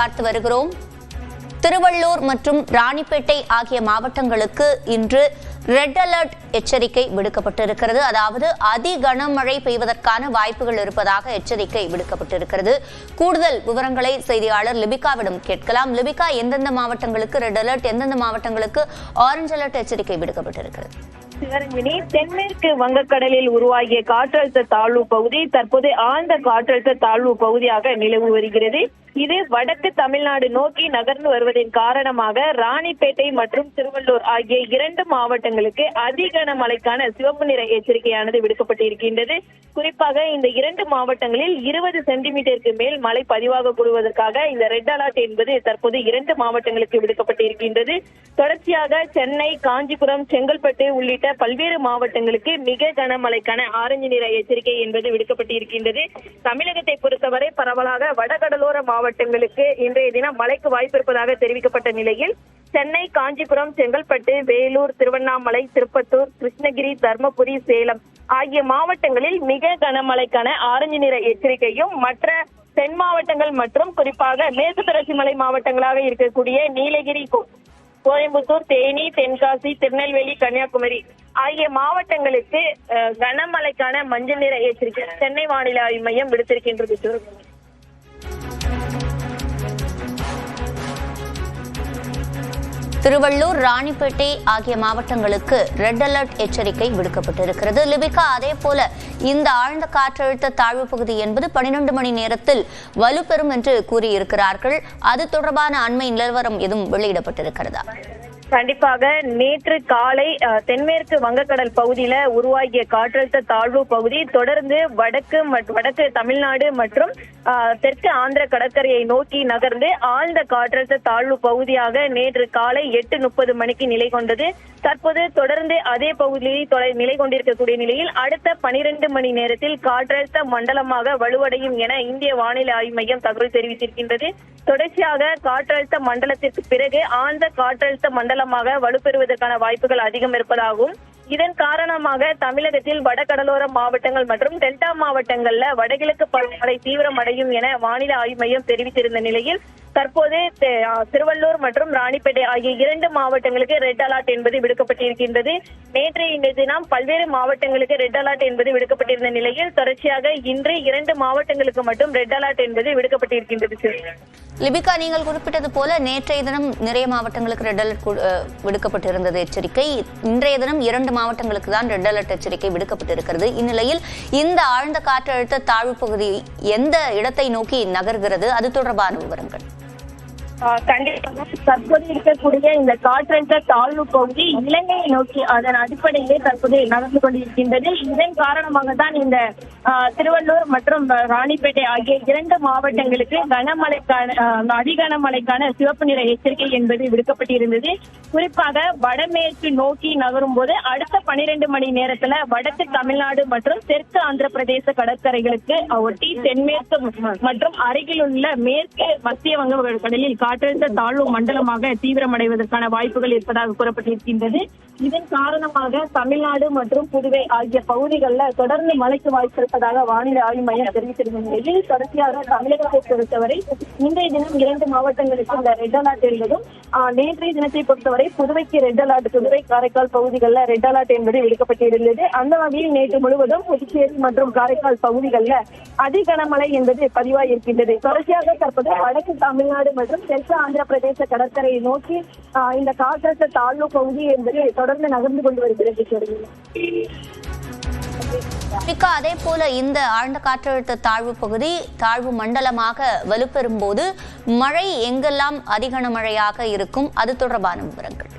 பார்த்து வருகிறோம். திருவள்ளூர் மற்றும் ராணிப்பேட்டை ஆகிய மாவட்டங்களுக்கு இன்று ரெட் அலர்ட் எச்சரிக்கை விடுக்கப்பட்டிருக்கிறது. அதாவது அதி கனமழை பெய்வதற்கான வாய்ப்புகள் இருப்பதாக எச்சரிக்கை விடுக்கப்பட்டிருக்கிறது. கூடுதல் விவரங்களை செய்தியாளர் லிபிகாவிடம் கேட்கலாம். லிபிகா எந்தெந்த மாவட்டங்களுக்கு ரெட் அலர்ட் எந்தெந்த மாவட்டங்களுக்கு ஆரஞ்சு அலர்ட் எச்சரிக்கை விடுக்கப்பட்டிருக்கிறது? சிவரஞ்சினி தென்மேற்கு வங்கக்கடலில் உருவாகிய காற்றழுத்த தாழ்வு பகுதி தற்போது ஆழ்ந்த காற்றழுத்த தாழ்வு பகுதியாக நிலவு வருகிறது. இது வடக்கு தமிழ்நாடு நோக்கி நகர்ந்து வருவதன் காரணமாக ராணிப்பேட்டை மற்றும் திருவள்ளூர் ஆகிய இரண்டு மாவட்டங்களுக்கு அதிகன மழைக்கான சிவப்பு நிற எச்சரிக்கையானது விடுக்கப்பட்டிருக்கின்றது. குறிப்பாக இந்த இரண்டு மாவட்டங்களில் இருபது சென்டிமீட்டருக்கு மேல் மழை பதிவாக கூடுவதற்காக இந்த ரெட் அலர்ட் என்பது தற்போது இரண்டு மாவட்டங்களுக்கு விடுக்கப்பட்டிருக்கின்றது. தொடர்ச்சியாக சென்னை காஞ்சிபுரம் செங்கல்பட்டு உள்ளிட்ட பல்வேறு மாவட்டங்களுக்கு மிக கனமழைக்கான ஆரஞ்சு நிற எச்சரிக்கை என்பது விடுக்கப்பட்டிருக்கின்றது. தமிழகத்தை பொறுத்தவரை பரவலாக வடகடலோர மாவட்டங்களுக்கு இன்றைய தினம் மழைக்கு வாய்ப்பிருப்பதாக தெரிவிக்கப்பட்ட நிலையில் சென்னை காஞ்சிபுரம் செங்கல்பட்டு வேலூர் திருவண்ணாமலை திருப்பத்தூர் கிருஷ்ணகிரி தர்மபுரி சேலம் ஆகிய மாவட்டங்களில் மிக கனமழைக்கான ஆரஞ்சு நிற எச்சரிக்கையும் மற்ற தென் மாவட்டங்கள் மற்றும் குறிப்பாக மேற்கு தொடர்ச்சி மலை மாவட்டங்களாக இருக்கக்கூடிய நீலகிரி கோயம்புத்தூர் தேனி தென்காசி திருநெல்வேலி கன்னியாகுமரி ஆகிய மாவட்டங்களுக்கு அஹ், கனமழைக்கான மஞ்சள் நிற எச்சரிக்கை சென்னை வானிலை ஆய்வு மையம் விடுத்திருக்கின்றது. திருவள்ளூர் ராணிப்பேட்டை ஆகிய மாவட்டங்களுக்கு ரெட் அலர்ட் எச்சரிக்கை விடுக்கப்பட்டிருக்கிறது. லிபிகா அதே போல இந்த ஆழ்ந்த காற்றழுத்த தாழ்வு பகுதி என்பது பனிரெண்டு மணி நேரத்தில் வலுப்பெறும் என்று கூறியிருக்கிறார்கள். அது தொடர்பான அண்மை நிலவரம் எதுவும் வெளியிடப்பட்டிருக்கிறதா? கண்டிப்பாக நேற்று காலை தென்மேற்கு வங்கக்கடல் பகுதியில உருவாகிய காற்றழுத்த தாழ்வு பகுதி தொடர்ந்து வடக்கு வடக்கு தமிழ்நாடு மற்றும் தெற்கு ஆந்திர கடற்கரையை நோக்கி நகர்ந்து ஆழ்ந்த காற்றழுத்த தாழ்வு பகுதியாக நேற்று காலை எட்டு முப்பது மணிக்கு நிலை கொண்டது. தற்போது தொடர்ந்து அதே பகுதியில் தொலை- நிலை கொண்டிருக்கக்கூடிய நிலையில் அடுத்த பனிரெண்டு மணி நேரத்தில் காற்றழுத்த மண்டலமாக வலுவடையும் என இந்திய வானிலை ஆய்வு மையம் தகவல் தெரிவித்திருக்கின்றது. தொடர்ச்சியாக காற்றழுத்த மண்டலத்திற்கு பிறகு ஆழ்ந்த காற்றழுத்த மண்டலமாக வலுப்பெறுவதற்கான வாய்ப்புகள் அதிகம் இருப்பதாகவும் இதன் காரணமாக தமிழகத்தில் வடகடலோர மாவட்டங்கள் மற்றும் டெல்டா மாவட்டங்கள்ல வடகிழக்கு பருவமழை தீவிரமடையும் என வானிலை ஆய்வு மையம் தெரிவித்திருந்த நிலையில் தற்போது திருவள்ளூர் மற்றும் ராணிப்பேட்டை ஆகிய இரண்டு மாவட்டங்களுக்கு ரெட் அலர்ட் என்பது விடுக்கப்பட்டிருக்கின்றது. நேற்றைய இன்றைய தினம் பல்வேறு மாவட்டங்களுக்கு ரெட் அலர்ட் என்பது விடுக்கப்பட்டிருந்த நிலையில் தொடர்ச்சியாக இன்று இரண்டு மாவட்டங்களுக்கு மட்டும் ரெட் அலர்ட் என்பது விடுக்கப்பட்டிருக்கின்றது லிபிகா நீங்கள் குறிப்பிட்டது போல நேற்றைய தினம் நிறைய மாவட்டங்களுக்கு ரெட் அலர்ட் விடுக்கப்பட்டிருந்தது எச்சரிக்கை. இன்றைய தினம் இரண்டு மாவட்டங்களுக்கு தான் ரெட் அலர்ட் எச்சரிக்கை விடுக்கப்பட்டிருக்கிறது. இந்நிலையில் இந்த ஆழ்ந்த காற்றழுத்த தாழ்வு பகுதி எந்த இடத்தை நோக்கி நகர்கிறது? அது தொடர்பான விவரங்கள். கண்டிப்பாக தற்போது இருக்கக்கூடிய இந்த காற்றழுத்த தாழ்வு பகுதி இலங்கையை நோக்கி அதன் அடிப்படையிலே தற்போது நடந்து கொண்டிருக்கின்றது. இதன் காரணமாக தான் இந்த திருவள்ளூர் மற்றும் ராணிப்பேட்டை ஆகிய இரண்டு மாவட்டங்களுக்கு கனமழைக்கான அதிகனமழைக்கான சிவப்பு நிற எச்சரிக்கை என்பது விடுக்கப்பட்டிருந்தது. குறிப்பாக வடமேற்கு நோக்கி நகரும் போது அடுத்த பனிரெண்டு மணி நேரத்துல வடக்கு தமிழ்நாடு மற்றும் தெற்கு ஆந்திர பிரதேச கடற்கரைகளுக்கு ஒட்டி தென்மேற்கு மற்றும் அருகில் உள்ள மேற்கு மத்திய வங்க கடலில் காற்றழுத்த தாழ்வு மண்டலமாக தீவிரமடைவதற்கான வாய்ப்புகள் இருப்பதாக கூறப்பட்டிருக்கின்றது. இதன் காரணமாக தமிழ்நாடு மற்றும் புதுவை ஆகிய பகுதிகளில் தொடர்ந்து மழைக்கு வாய்ப்பு இருப்பதாக வானிலை ஆய்வு மையம் தெரிவித்திருந்த நிலையில் தொடர்ச்சியாக தமிழகத்தை பொறுத்தவரை இன்றைய தினம் இரண்டு மாவட்டங்களுக்கு இந்த ரெட் அலர்ட் என்பதும் நேற்றைய தினத்தை பொறுத்தவரை புதுவைக்கு ரெட் அலர்ட் புதுவை காரைக்கால் பகுதிகளில் ரெட் அலர்ட் என்பது விடுக்கப்பட்டிருந்தது. அந்த வகையில் நேற்று முழுவதும் புதுச்சேரி மற்றும் காரைக்கால் பகுதிகளில் அதி கனமழை என்பது பதிவாகியிருக்கின்றது தொடர்ச்சியாக தற்போது வடக்கு தமிழ்நாடு மற்றும் தெற்கு ஆந்திர பிரதேச கடற்கரையை நோக்கி ஆஹ், இந்த காற்றழுத்த தாழ்வு பகுதி என்பது தொடர்ந்து நகர்ந்து கொண்டு வருகிறது. சொல்லுங்க அதே போல இந்த ஆழ்ந்த காற்றழுத்த தாழ்வு பகுதி தாழ்வு மண்டலமாக வலுப்பெறும் போது மழை எங்கெல்லாம் அதிகன மழையாக இருக்கும்? அது தொடர்பான விவரங்கள்.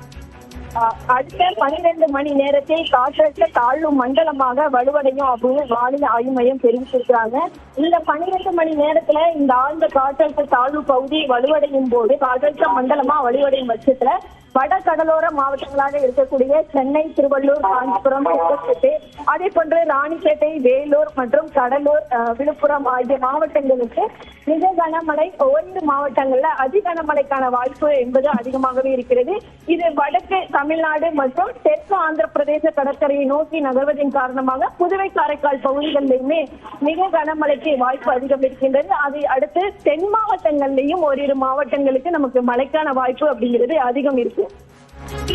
அடுத்த பன்னிரண்டு மணி நேரத்தில் காற்றழுத்த தாழ்வு மண்டலமாக வலுவடையும் அப்படின்னு வானிலை ஆய்வு மையம் தெரிவிச்சிருக்கிறாங்க இந்த பன்னிரண்டு மணி நேரத்துல இந்த ஆழ்ந்த காற்றழுத்த தாழ்வு பகுதி வலுவடையும் போது காற்றழுத்த மண்டலமா வலுவடையும் பட்சத்துல வட கடலோர மாவட்டங்களாக இருக்கக்கூடிய சென்னை திருவள்ளூர் காஞ்சிபுரம் செங்கல்பட்டு அதே போன்று ராணிப்பேட்டை வேலூர் மற்றும் கடலூர் விழுப்புரம் ஆகிய மாவட்டங்களுக்கு மிக கனமழை ஓரிரு மாவட்டங்கள்ல அதி கனமழைக்கான வாய்ப்பு என்பது அதிகமாகவே இருக்கிறது. இது வடக்கு தமிழ்நாடு மற்றும் தெற்கு ஆந்திர பிரதேச கடற்கரையை நோக்கி நகர்வதன் காரணமாக புதுவை காரைக்கால் பகுதிகளிலுமே மிக கனமழைக்கு வாய்ப்பு அதிகம் இருக்கின்றது. அதை அடுத்து தென் மாவட்டங்கள்லயும் ஓரிரு மாவட்டங்களுக்கு நமக்கு மழைக்கான வாய்ப்பு அப்படிங்கிறது அதிகம் இருக்கு.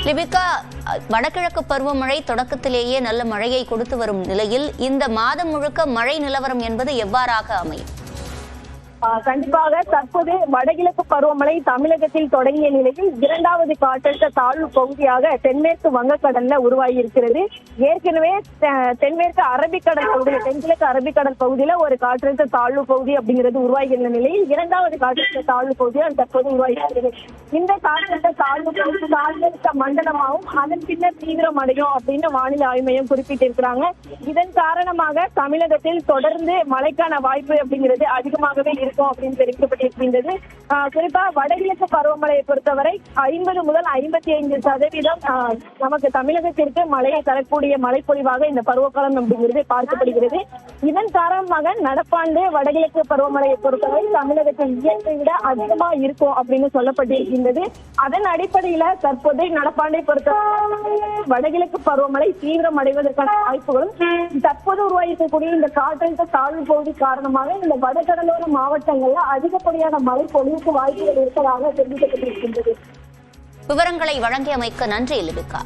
லிபிகா அஹ், வடகிழக்கு பருவமழை தொடக்கத்திலேயே நல்ல மழையை கொடுத்து வரும் நிலையில் இந்த மாதம் முழுக்க மழை நிலவரம் என்பது எவ்வாறாக அமையும்? கண்டிப்பாக தற்போது வடகிழக்கு பருவமழை தமிழகத்தில் தொடங்கிய நிலையில் இரண்டாவது காற்றழுத்த தாழ்வு பகுதியாக தென்மேற்கு வங்கக்கடல்ல உருவாகி இருக்கிறது ஏற்கனவே தென்மேற்கு அரபிக்கடல் பகுதியில் தென்கிழக்கு அரபிக்கடல் பகுதியில ஒரு காற்றழுத்த தாழ்வு பகுதி அப்படிங்கிறது உருவாகி இருந்த நிலையில் இரண்டாவது காற்றழுத்த தாழ்வு பகுதியாக தற்போது உருவாகியிருக்கிறது. இந்த காற்றழுத்த தாழ்வு பகுதி காற்றழுத்த மண்டலமாகவும் அதன் பின்னர் தீவிரம் அடையும் அப்படின்னு வானிலை ஆய்வு மையம் குறிப்பிட்டிருக்கிறாங்க. இதன் காரணமாக தமிழகத்தில் தொடர்ந்து மழைக்கான வாய்ப்பு அப்படிங்கிறது அதிகமாகவே இருக்கும் அப்படின்னு தெரிவிக்கப்பட்டிருக்கின்றது. குறிப்பா வடகிழக்கு பருவமழையை பொறுத்தவரை ஐம்பது முதல் ஐம்பத்தி ஐந்து சதவீதம் நமக்கு தமிழகத்திற்கு மழையை தரக்கூடிய மழைப்பொழிவாக இந்த பருவகாலம் அப்படிங்கிறது பார்க்கப்படுகிறது. இதன் காரணமாக நடப்பாண்டு வடகிழக்கு பருவமழையை பொறுத்தவரை தமிழகத்தில் இயற்கை விட அதிகமா இருக்கும் அப்படின்னு சொல்லப்பட்டிருக்கின்றது. அதன் அடிப்படையில தற்போது நடப்பாண்டை பொறுத்தவரை வடகிழக்கு பருவமழை தீவிரம் அடைவதற்கான வாய்ப்புகளும் தற்போது உருவாகியிருக்கக்கூடிய இந்த காற்றழுத்த தாழ்வு பகுதி காரணமாக இந்த வடகடலோர மாவட்ட மாவட்டங்கள்ல அதிகப்படியான மழை பொழிவுக்கு வாய்ப்புகள் இருப்பதாக தெரிவிக்கப்பட்டிருக்கின்றது. விவரங்களை வழங்கியமைக்கு நன்றி லிபிகா.